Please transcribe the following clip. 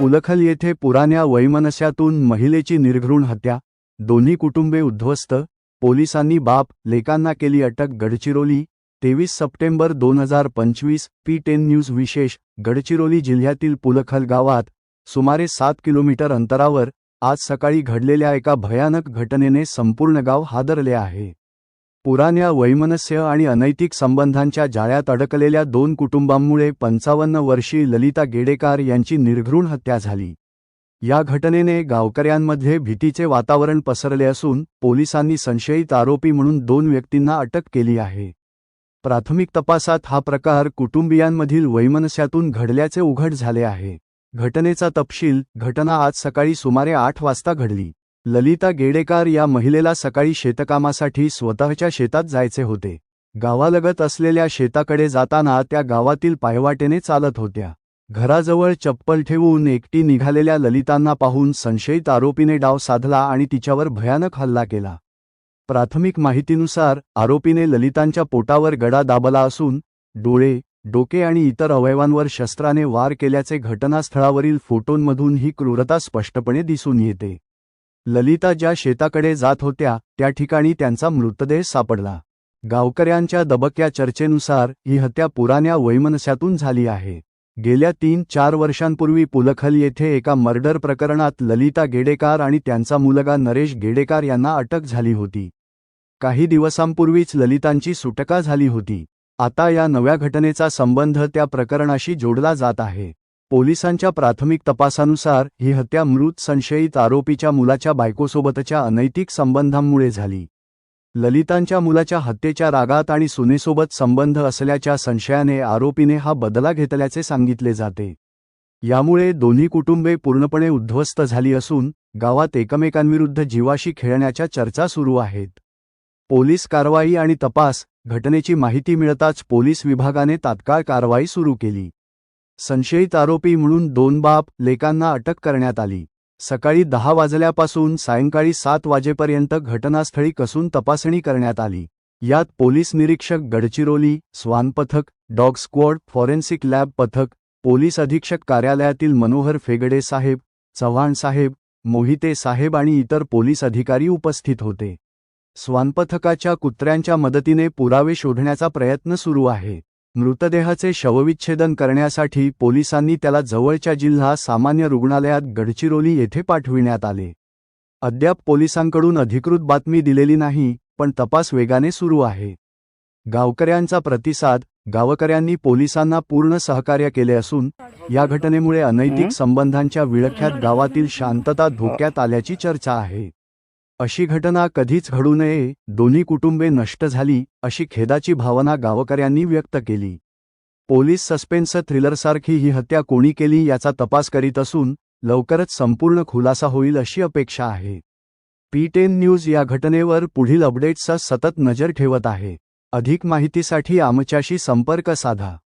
पुलखल येथे पुराण्या वैमनस्यातून महिलेची निर्घृण हत्या दोन्ही कुटुंबे उद्ध्वस्त पोलिसांनी बाप लेकांना केली अटक गडचिरोली तेवीस सप्टेंबर दोन हजार पंचवीस पी टेन न्यूज विशेष गडचिरोली जिल्ह्यातील पुलखल गावात सुमारे सात किलोमीटर अंतरावर आज सकाळी घडलेल्या एका भयानक घटनेने संपूर्ण गाव हादरले आहे. पुराण्या वैमनस्य आणि अनैतिक संबंधांच्या जाळ्यात अडकलेल्या दोन कुटुंबांमुळे पंचावन्न वर्षीय ललिता गेडेकार यांची निर्घृण हत्या झाली. या घटनेने गावकऱ्यांमध्ये भीतीचे वातावरण पसरले असून पोलिसांनी संशयित आरोपी म्हणून दोन व्यक्तींना अटक केली आहे. प्राथमिक तपासात हा प्रकार कुटुंबियांमधील वैमनस्यातून घडल्याचे उघड झाले आहे. घटनेचा तपशील घटना आज सकाळी सुमारे आठ वाजता घडली. ललिता गेडेकार या महिलेला सकाळी शेतकामासाठी स्वतःच्या शेतात जायचे होते. गावालगत असलेल्या शेताकडे जाताना त्या गावातील पायवाटेने चालत होत्या. घराजवळ चप्पल ठेवून एकटी निघालेल्या ललितांना पाहून संशयित आरोपीने डाव साधला आणि तिच्यावर भयानक हल्ला केला. प्राथमिक माहितीनुसार आरोपीने ललितांच्या पोटावर गडा दाबला असून डोळे डोके आणि इतर अवयवांवर शस्त्राने वार केल्याचे घटनास्थळावरील फोटोंमधून ही क्रूरता स्पष्टपणे दिसून येते. ललिता ज्या शेताकडे जात होत्या त्या ठिकाणी त्यांचा मृतदेह सापडला. गावकऱ्यांच्या दबक्या चर्चेनुसार ही हत्या पुराण्या वैमनस्यातून झाली आहे. गेल्या तीन चार वर्षांपूर्वी पुलखल येथे एका मर्डर प्रकरणात ललिता गेडेकार आणि त्यांचा मुलगा नरेश गेडेकार यांना अटक झाली होती. काही दिवसांपूर्वीच ललितांची सुटका झाली होती. आता या नव्या घटनेचा संबंध त्या प्रकरणाशी जोडला जात आहे. पोलिसांच्या प्राथमिक तपासानुसार ही हत्या मृत संशयित आरोपीच्या मुलाच्या बायकोसोबतच्या अनैतिक संबंधांमुळे झाली. ललितांच्या मुलाच्या हत्येच्या रागात आणि सुनेसोबत संबंध असल्याच्या संशयाने आरोपीने हा बदला घेतल्याचे सांगितले जाते. यामुळे दोन्ही कुटुंबे पूर्णपणे उद्ध्वस्त झाली असून गावात एकमेकांविरुद्ध जीवाशी खेळण्याच्या चर्चा सुरू आहेत. पोलीस कारवाई आणि तपास घटनेची माहिती मिळताच पोलीस विभागाने तात्काळ कारवाई सुरू केली. संशयित आरोपी म्हणून दोन बाप लेकांना अटक करण्यात आली. सकाळी दहा वाजल्यापासून सायंकाळी सात वाजेपर्यंत घटनास्थळी कसून तपासणी करण्यात आली. यात पोलीस निरीक्षक गडचिरोली स्वान पथक डॉग स्क्वॉड फॉरेन्सिक लॅब पथक पोलीस अधीक्षक कार्यालयातील मनोहर फेगडे साहेब चव्हाण साहेब मोहिते साहेब आणि इतर पोलीस अधिकारी उपस्थित होते. स्वानपथकाच्या कुत्र्यांच्या मदतीने पुरावे शोधण्याचा प्रयत्न सुरू आहे. मृतदेहाचे शवविच्छेदन करण्यासाठी पोलिसांनी त्याला जवळच्या जिल्हा सामान्य रुग्णालयात गडचिरोली येथे पाठविण्यात आले. अद्याप पोलिसांकडून अधिकृत बातमी दिलेली नाही पण तपास वेगाने सुरू आहे. गावकऱ्यांचा प्रतिसाद गावकऱ्यांनी पोलिसांना पूर्ण सहकार्य केले असून या घटनेमुळे अनैतिक संबंधांच्या विळख्यात गावातील शांतता धोक्यात आल्याची चर्चा आहे. अशी घटना कधीच घडू नये दोन्ही कुटुंबे नष्ट झाली अशी खेदाची भावना गावकऱ्यांनी व्यक्त केली. पोलीस सस्पेन्स थ्रिलरसारखी ही हत्या कोणी केली याचा तपास करीत असून लवकरच संपूर्ण खुलासा होईल अशी अपेक्षा आहे. पी टेन न्यूज या घटनेवर पुढील अपडेट्सचा सतत नजर ठेवत आहे. अधिक माहितीसाठी आमच्याशी संपर्क साधा.